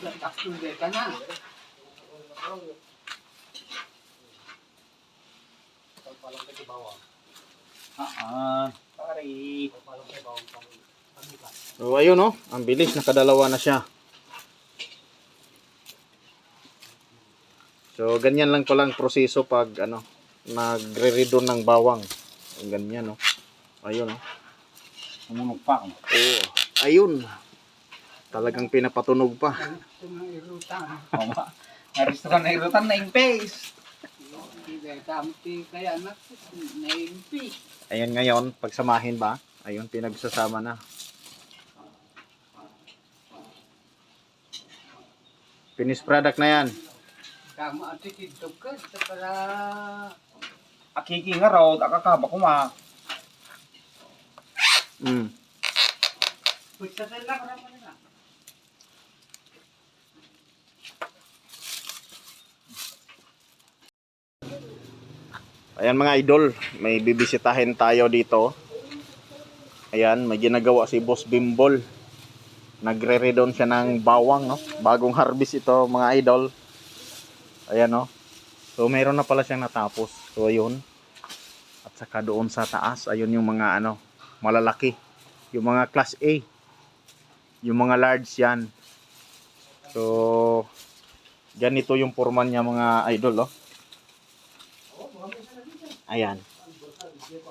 Taktuloy ka na. Ah, pare. So ayun oh, ang bilis nakadalawa na siya. So ganyan lang palang proseso pag ano nagre-redon ng bawang. Ganyan oh. Ayun oh. Sumunog pa. Oo. Ayun. Talagang pinapatunog pa. Ito mga irutan. Naristrohan na irutan na. Hindi kampi kaya na naimpi. Ayan ngayon, pagsamahin ba? Ayun, pinagsasama na. Finished product na yan. Kamu at ikidog ka sa para Akiki nga raw, akakaba ko ma. Mm. Pusta sa lang Ayan mga idol, may bibisitahin tayo dito. Ayan, may ginagawa si Boss Bimbol. Nagre-redon siya ng bawang, no? Bagong harvest ito, mga idol. Ayan, no? So, meron na pala siyang natapos. So, ayun. At saka doon sa taas, ayun yung mga, ano, malalaki. Yung mga class A. Yung mga large yan. So, ganito yung forman niya mga idol, oh. Ayan.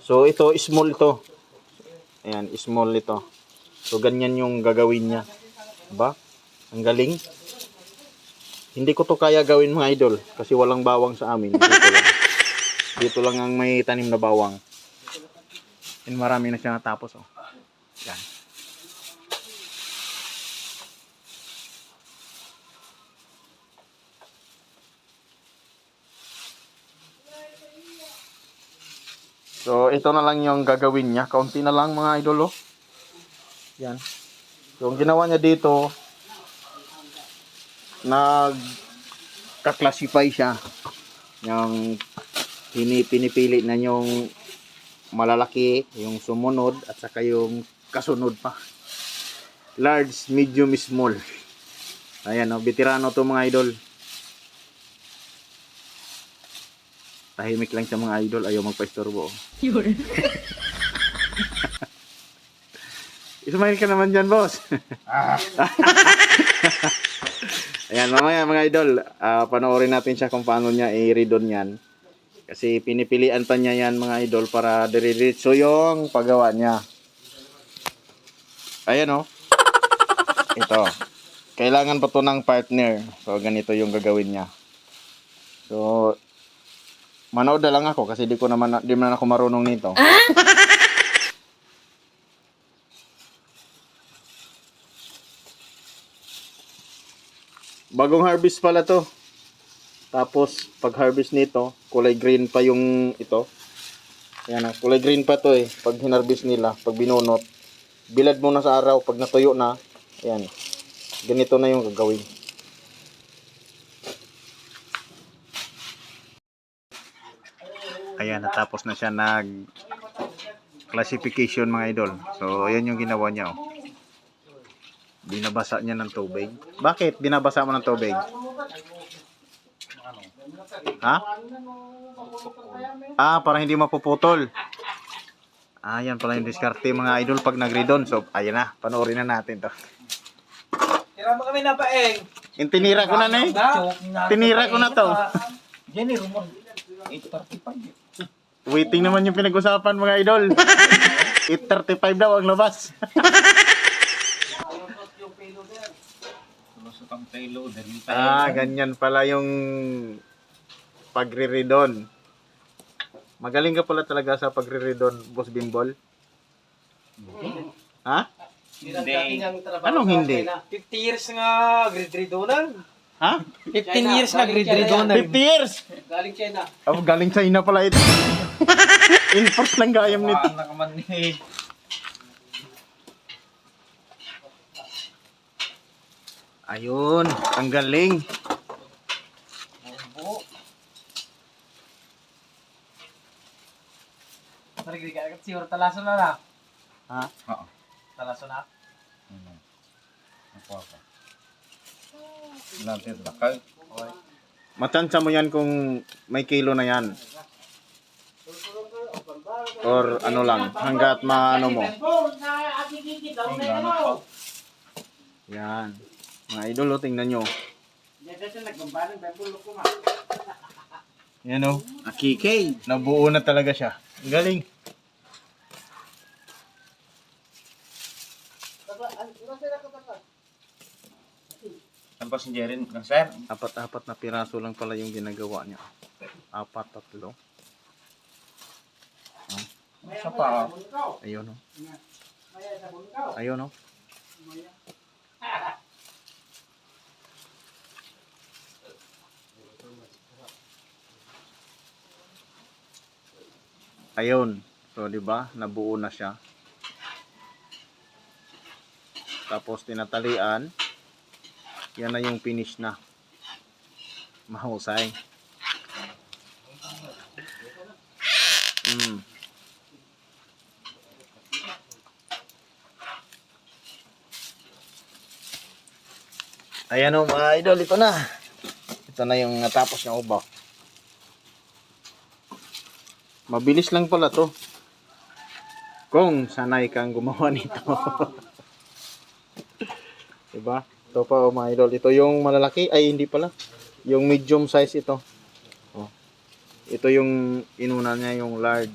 So ito small to. Ayan, small ito. So ganyan yung gagawin niya. Ba? Ang galing. Hindi ko to kaya gawin mga idol kasi walang bawang sa amin. Dito lang. Dito lang ang may tanim na bawang. And marami na siya natapos oh. Yan. So, ito na lang yung gagawin niya. Kaunti na lang mga idol, oh. Yan. So, ang ginawa niya dito, nag-classify siya. Yung pini pinipili na yung malalaki, yung sumunod, at saka yung kasunod pa. Large, medium, small. Ayan, oh, veterano to mga idol. Tahimik lang siya mga idol, ayaw magpa-istorbo. Yun. Ismail ka naman dyan, boss. Ah, Ayan, mamaya mga idol, ah, panoorin natin siya kung paano niya i-redon yan. Kasi pinipilian pa niya yan mga idol para diretso yung paggawa niya. Ayan oh. Ito. Kailangan pa to ng partner. So, ganito yung gagawin niya. So, manood na lang ako kasi di ko naman, di naman ako marunong nito. Bagong harvest pala to. Tapos, pag harvest nito, kulay green pa yung ito. Yan ah, kulay green pa to eh. Pag hinarvest nila, pag binunot. Bilad muna sa araw, pag natuyo na, ayan. Ganito na yung gagawin. Ayan, natapos na siya nag classification mga idol. So, ayan yung ginawa niya oh. Binabasa niya ng tubig. Bakit binabasa mo ng tubig? Ha? Ah, para hindi mapuputol. Ah, yan pala yung diskarte mga idol pag nagredon. So, ayan na. Panoorin na natin to. tira mo kami na paeng. Yung tinira ko na na eh. Tinira ko na to. Jenny, rumor. 8.35. Waiting naman yung pinag-usapan mga idol. 8.35 daw ang labas. Ah, ganyan pala yung pagre-redon. Magaling ka pala talaga sa pagre-redon, Boss Bimbol. Ha? Hindi. Anong hindi? 50 years nga grade 3 doon. Ha? 15 years na grade 3 doon. 50 years! Galing China. Oh, galing China pala ito. Import lang gayam nito. Paan na kaman ni. Ayun, ang galing. Agad siguro talaso na na. Ha? Oo. Talaso na. Ano? Ako ako. Natin lakay. Matsansa mo yan kung may kilo na yan. Or ano lang, hanggat maano mo. Yan. Mga idol, oh, tingnan nyo. Yan o, akikay. Nabuo na talaga siya. Ang Ang pasinjerin ng sir. Apat-apat na piraso lang pala yung ginagawa niya. Apat, tatlo. Isa pa. Ayun o. Ayun oh. o. Ayun. So, di ba? Nabuo na siya. Tapos, tinatalian. Yan na yung finish na. Mahusay. Mm. Ayan o mga idol, ito na. Ito na yung natapos ng ubaw. Mabilis lang pala to. Kung sanay kang gumawa nito. diba? Ito pa o mga idol. Ito yung malalaki. Ay, hindi pala. Yung medium size ito. Oh. Ito yung inuna niya, yung large.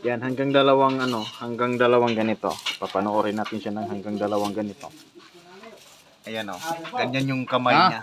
Yan, hanggang dalawang ano, hanggang dalawang ganito. Papanoorin natin siya ng hanggang dalawang ganito. Ayan o, ganyan yung kamay Ah. niya.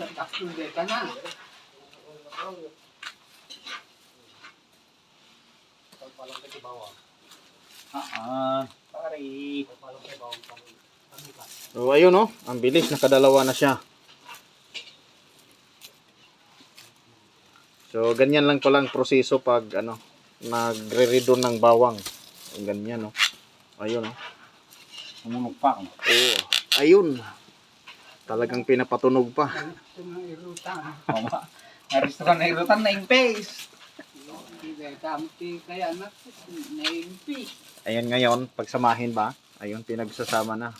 Taksundi ka na. Ah, pare. So, ayun oh, ang bilis, nakadalawa na siya. So, ganyan lang pala ang proseso pag ano, nagre-redo ng bawang. Ganyan oh. Ayun oh. Umunog pa ako. Oo. Ayun. Talagang pinapatunog pa. Ito na irutang. Mama. Aristo ka na irutan na damti kaya anak naimpi. Ayan ngayon, pagsamahin ba? Ayun, pinagsasama na.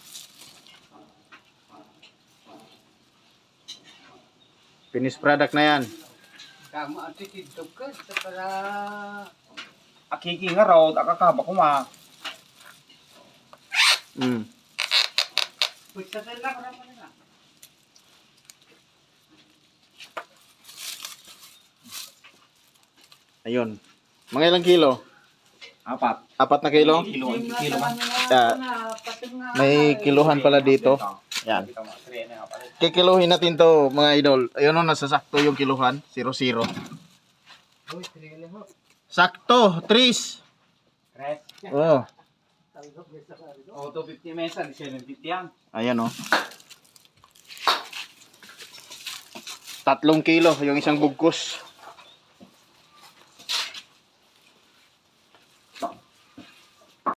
Finished product na yan. Kamu ati ka sa para Akiki nga raw, akakaba ko ma. Mm. putsa sa na. Ayun. Mga ilang kilo? Apat. Apat na kilo? Kilo, kilo man. Ah, may kiluhan pala dito. Yan. Kikiluhin natin to mga idol. Ayun o, nasasakto yung kiluhan. 0-0. Sakto, Tris. Res. Oh, O, 250 mesa, di 750 yan. ayan o. Tatlong kilo yung isang bugkos.